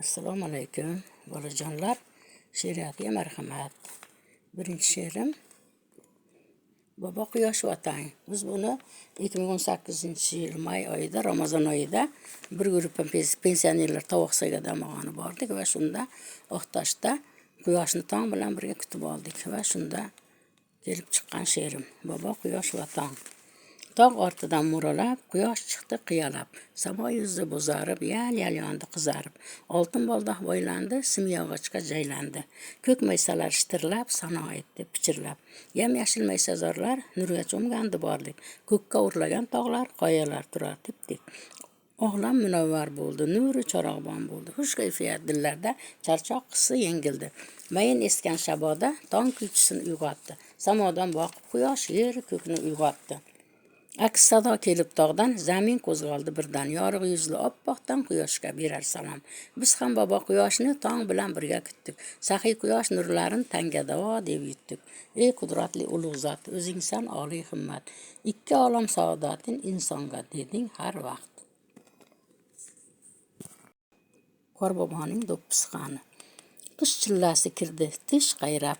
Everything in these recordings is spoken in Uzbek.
assalomu alaykum bolajonlar she'riyatga marhamat birinchi she'rim bobo quyosh vatang. Biz buni ikki ming o'n sakkizinchi yil may oyida ramazon oyida bir guruh pensionerlar tovoq savdamog'ini bordik va shunda oqtoshda quyoshni tong bilan birga kutib oldik va shunda kelib chiqqan she'rim bobo quyosh vatang tog' ortidan mo'ralab quyosh chiqdi qiyalab. Samo yuzi bo'zarib yal yal yondi qizarib. Oltin boldoq bo'ylandi simyog'ochga jaylandi. Ko'k maysalar shitirlab sano etdi pichirlab. Yam yashil maysazorlar nurga cho'mgandi bordek ko'kka o'rlagan tog'lar qoyalar turar tipdek tik olam munavvar bo'ldi nuri charog'bon bo'ldi. Xush kayfiyat dillarda charchoq hissi yengildi. Mayin esgan shaboda tong kuychisini uyg'otdi. Samodan boqib quyosh yer ko'kni uyg'otdi. Aks sado kelib tog'dan zamin qo'zg'oldi birdan yorug' yuzli oppoqdan quyoshga berar salom. Biz ham bobo quyoshni tong bilan birga kutdik. Saxiy quyosh nurlarin tanga davo deb yutdik. Ey qudratli ulug' zot o'zingsan oliy himmat. Ikki olam saodatin insonga deding har vaqt. Qorboboning do'ppisi qani qish chillasi kirdi tish qayrab.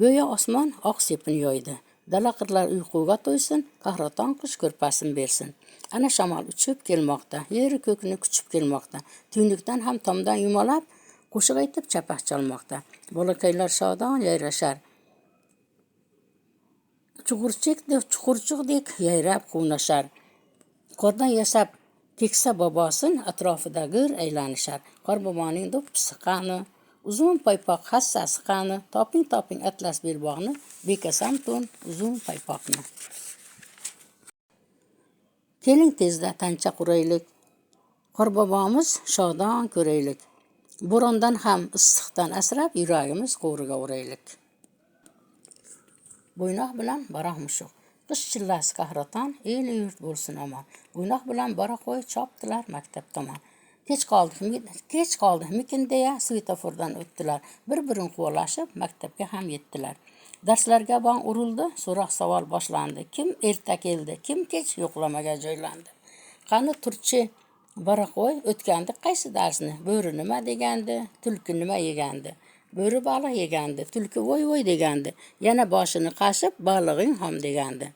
Go'yo osmon oq sepin yoydi. Dala qirlar uyquga to'ysin qahraton qish ko'rpasin bersin. Ana shamol uchib kelmoqda yeru ko'kni kuchib kelmoqda. Tuynukdan ham tomdan yumalab qo'shiq aytib chapak chalmoqda. Bolakaylar shodon yayrashar. Chuqurchuqdek yayrab quvnashar. Qordan yasab keksa bobosin atrofida g'ir aylanishar. Qorboboning do'ppisi qani uzun paypoq hassasi qani toping toping atlas belbog'ni bekasam to'n uzun paypoqni keling tezda tancha quraylik. Qorbobomiz shodon ko'raylik bo'rondan ham issiqdan asrab yuragimiz qo'riga o'raylik bo'ynoq bilan baroq mushuq qish chillasi qahraton el yurt bo'lsin omon. Bo'ynoq bilan bora qo'y chopdilar maktab tomon kech qoldik kech qoldikmikin deya svetofordan o'tdilar. Bir birini quvalashib maktabga ham yetdilar. Darslarga bong urildi so'roq savol boshlandi. Kim erta keldi kim kech yo'qlamaga joylandi? Qani turchi bora qo'y o'tgandi qaysi darsni? Bo'ri nima degandi? Tulki nima yegandi? Bo'ri baliq yegandi tulki voy voy degandi. Yana boshini qashib balig'ing xom degandi.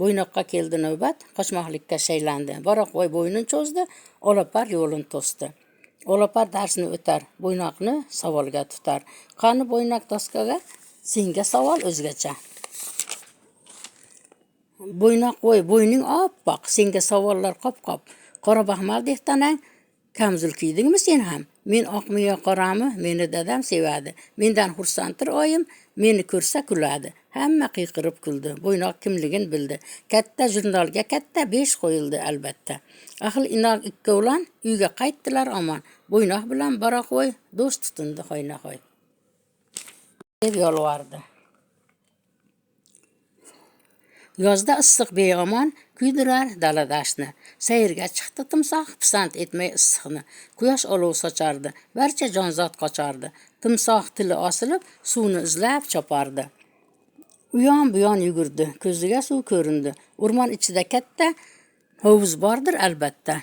Bo'ynoqqa keldi navbat qochmoqlikka shaylandi. Voy bo'ynini cho'zdi olapar yo'lini to'sdi. Olapar darsni o'tar bo'ynoqni savolga tutar. Qani bo'ynoq doskaga? Senga savol o'zgacha. Bo'ynoq voy bo'yning oppoq senga savollar qop qop qora baxmal dehtanang kamzul kiydingmi sen ham? Men oqmi yo qorami meni dadam sevadi. Mendan xursanddir oyim. Meni ko'rsa kuladi. Hamma qiyqirib kuldi. Bo'ynoq kimligini bildi. Katta jurnalga katta besh qo'yildi albatta. Ahil inoq ikkovlon uyga qaytdilar omon. Bo'ynoq bilan baroqvoy do'st tutindi hoynahoy. Deb yolvordi. Yozda issiq beomon kuydirar dala dashtni sayrga chiqdi timsoh pisand etmay issiqni quyosh olov sochardi barcha jonzot qochardi timsoh tili osilib suvni izlab chopardi u yon bu yon yugurdi ko'ziga suv ko'rindi o'rmon ichida katta hovuz bordir albatta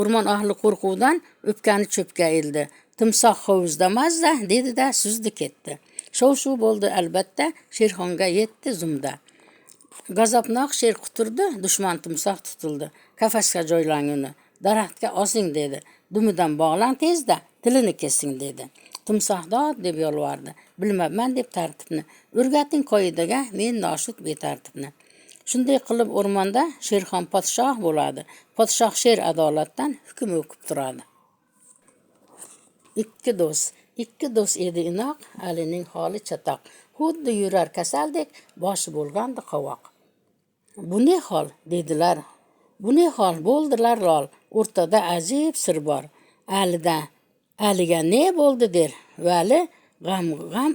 o'rmon ahli qo'rquvdan o'pkani cho'pga ildi. Timsoh hovuzda mazza dedida suzdi ketdi. Shov shuv bo'ldi albatta sherxonga yetdi zumda g'azabnoq sher quturdi dushman timsoh tutildi. Qafasga joylang uni daraxtga osing dedi. Dumidan bog'lang tezda tilini kesing dedi. Timsohdod deb yolvordi. Bilmabman deb tartibni. O'rgating qoidaga men noshud betartibni. Shunday qilib o'rmonda sherxon podshoh bo'ladi. Podshoh sher adolatdan hukm o'qib turadi. Ikki do'st ikki do'st edi inoq alining holi chatoq. Xuddi yurar kasaldek boshi bo'lgandi qovoq. Bu ne hol? dedilar. Bu ne hol? bo'ldilar lol. O'rtada ajib sir bor. Alida aliga ne bo'ldi? der. Vali g'am g'am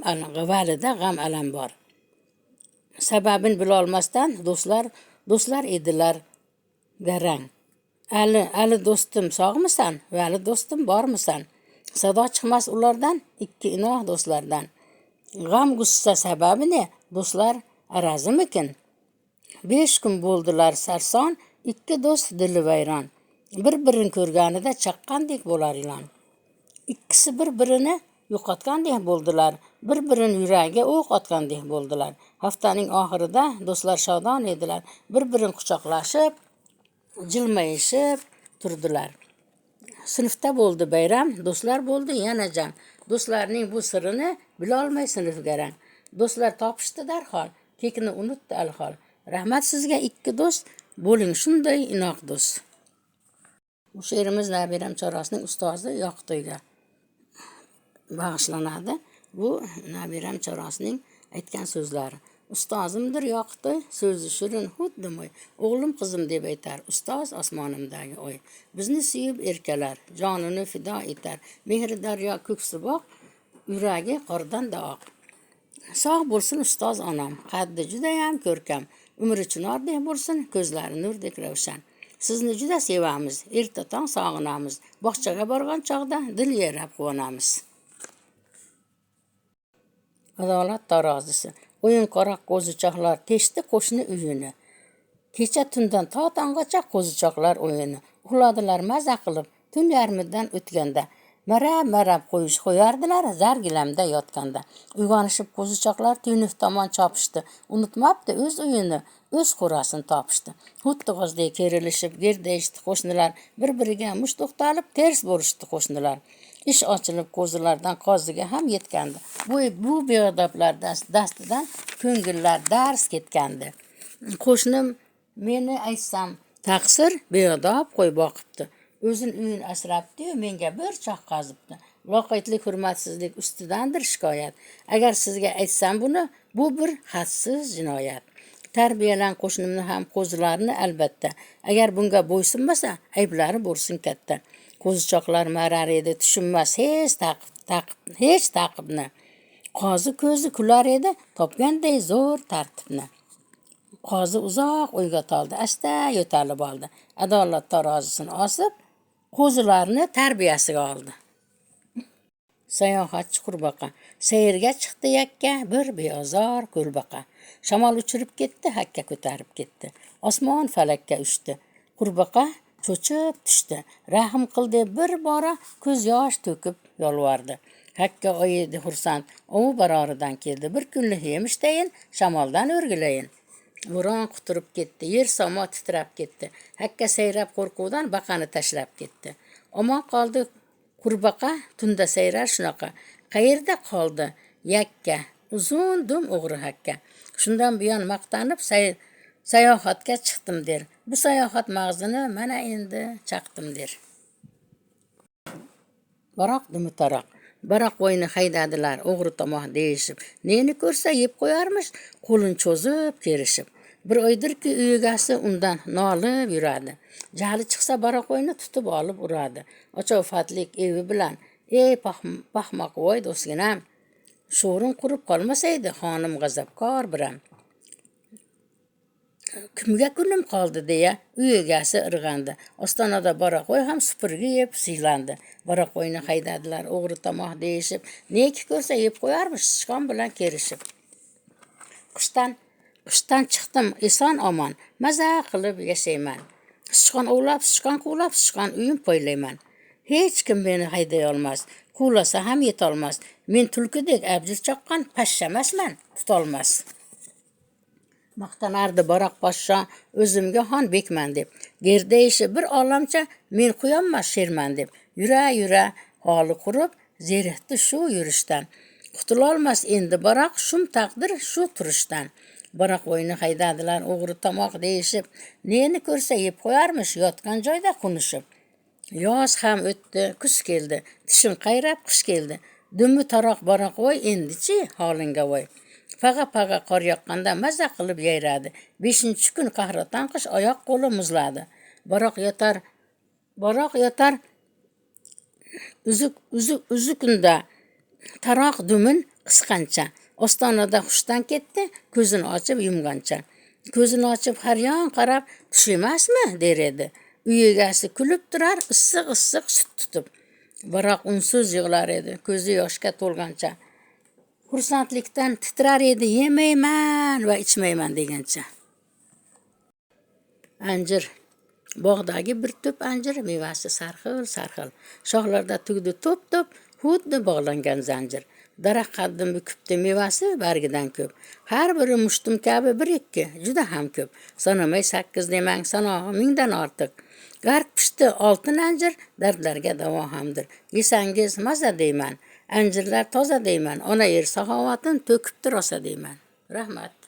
valida g'am alam bor. Sababini bilolmasdan do'stlar do'stlar edilar. Garang ali ali do'stim sog'misan? Vali do'stim bormisan? Sado chiqmas ulardan ikki inoh do'stlardan. G'am gussa sababi ne? Do'stlar arazimikin besh kun bo'ldilar sarson ikki do'st dili vayron. Bir birini ko'rganida chaqqandek bo'lar ilon. Ikkisi bir birini yo'qotgandek bo'ldilar bir birini yuragiga o'q otgandek bo'ldilar. Haftaning oxirida do'stlar shodon edilar bir birini quchoqlashib jilmayishib turdilar. Sinfda bo'ldi bayram do'stlar bo'ldi yana jam. Do'stlarning bu sirini bilolmay sinfga do'stlar topishdi darhol. Kekni unutdi alhol. Rahmat sizga ikki do'st. Bo'ling shunday inoq do'st. Bu she'rimiz nabiram chorasining ustozi yoqto'yga bag'ishlanadi. Bu nabiram chorasining aytgan so'zlari. Ustozimdir yoqdi so'zi shirin xuddi mo'y. O'g'lim qizim deb aytar ustoz osmonimdagi oy. Bizni suyib erkalar jonini fido etar. Mehri daryo ko'ksi bog' yuragi qordan da oq. Sog' bo'lsin ustoz onam. Qaddi judayam ko'rkam. Umri chinordek bo'lsin ko'zlari nurdek ravshan. Sizni juda sevamiz. Erta tong sog'inamiz. Bog'chaga borgan chog'da dil yayrab quvonamiz. Adolat tarozisi o'yinqaroq qo'zichoqlar teshdi qo'shni uyini. Kecha tundan to tonggacha qo'zichoqlar o'yini. Uxladilar maza qilib tun yarmidan o'tganda marab marab qo'yish qo'yardilar zargilamda yotganda. Uyg'onishib qo'zichoqlar tuynuk tomon chopishdi. Unutmabdi o'z uyini o'z qo'rasini topishdi. Xuddi g'ozdek kerilishib gerdayishdi qo'shnilar. Bir biriga mush to'xtalib ters bo'lishdi qo'shnilar. Ish ochilib qo'zilardan qoziga ham yetgandi. Bu bu beodoblar dastidan ko'ngillar dars ketgandi. Qo'shnim meni aytsam taqsir beodob qo'y boqibdi. O'zini uyini asrabdiyu menga bir choh qazibdi. Loqaydlik hurmatsizlik ustidandir shikoyat. Agar sizga aytsam buni bu bir hadsiz jinoyat. Tarbiyalan qo'shnimni ham qo'zilarni albatta. Agar bunga bo'ysunmasa ayblari bo'lsin katta. Qo'zichoqlar marar edi tushunmas hech taqib taqib hech taqibni. Qozi ko'zi kular edi topganday zo'r tartibni. Qozi uzoq o'yga toldi asta yo'talib oldi. Adolat tarozisini osib qo'zilarni tarbiyasiga oldi. Sayohatchi qurbaqa sayrga chiqdi yakka bir beozor ko'lbaqa shamol uchirib ketdi hakka ko'tarib ketdi. Osmon falakka uchdi. Qurbaqa cho'chib tushdi. Rahm qil deb bir bora ko'z yosh to'kib yolvordi. Hakka oyedi xursand ovi baroridan keldi. Bir kunlik yemish tayin shamoldan o'rgilayin. Bo'ron quturib ketdi yer samo titrab ketdi. Hakka sayrab qo'rquvdan baqani tashlab ketdi. Omon qoldi qurbaqa tunda sayrar shunaqa. Qayerda qoldi yakka? Uzun dum o'g'ri hakka. Shundan buyon maqtanib say sayohatga chiqdim der. Bu sayohat mag'zini mana endi chaqdim der. Varoq dumi taroq. Baroq qo'yni haydadilar o'g'ri tomoq deyishib. Neni ko'rsa yeb qo'yarmish qo'lin cho'zib kerishib bir oydirki uy egasi undan nolib yuradi. Jahli chiqsa baroqvoyni tutib olib uradi. Ochofatlik evi bilan. Ey paxmoqvoy do'stginam. Sho'ring qurib qolmasaydi xonim g'azabkor biram kimga kunim qoldi deya uy egasi irg'andi. Ostonada boraqo'y ham supurgi yeb siylandi. Boraqo'yni haydadilar o'g'ri tomoq deyishib neki ko'rsa yeb qo'yarmish sichqon bilan kerishib. Qishdan qishdan chiqdim eson omon maza qilib yashayman. Sichqon ovlab sichqon quvlab sichqon uyim poylayman. Hech kim meni hayday olmas quvlasa ham yetolmas. Men tulkidek abjir chaqqan pashsha emasman tutolmas. Maqtanardi baroq podsho o'zimga xon bekman deb. Gerdayishi bir olamcha men quyonmas sherman deb. Yura yura holi qurib zerikdi shu yurishdan. Qutulolmas endi baroq shum taqdir shu turishdan. Biroq o'yni haydadilar o'g'ri tomoq deyishib neni ko'rsa yeb qo'yarmish yotgan joyda qunishib. Yoz ham o'tdi kuz keldi tishim qayrab qish keldi. Dumi taroq baroq voy endichi holingga voy. Pag'a pag'a qor yoqqanda maza qilib yayradi. Beshinchi kun qahraton qish oyoq qo'li muzladi. Baroq yotar baroq yotar uzuk uzuk uzukunda taroq dumin qisqancha. Ostonada hushdan ketdi ko'zini ochib yumgancha. Ko'zini ochib har yon qarab tush emasmi der edi. Uy egasi kulib turar issiq issiq sut tutib. Biroq unsiz yig'lar edi ko'zi yoshga to'lgancha. Xursandlikdan titrar edi yemayman va ichmayman degancha anjir bog'dagi bir tup anjir mevasi sarxil sarxil shoxlarda tugdi to'p to'p xuddi bog'langan zanjir. Daraxt qaddini bukibdi mevasi bargidan ko'p har biri mushtum kabi bir ikki juda ham ko'p. Sanamay sakkiz demang sanog'i mingdan ortiq. Garg pishdi oltin anjir dardlarga davo hamdir. Yesangiz maza deyman anjirlar toza deyman ona yer saxovatin to'kibdi rosa deyman rahmat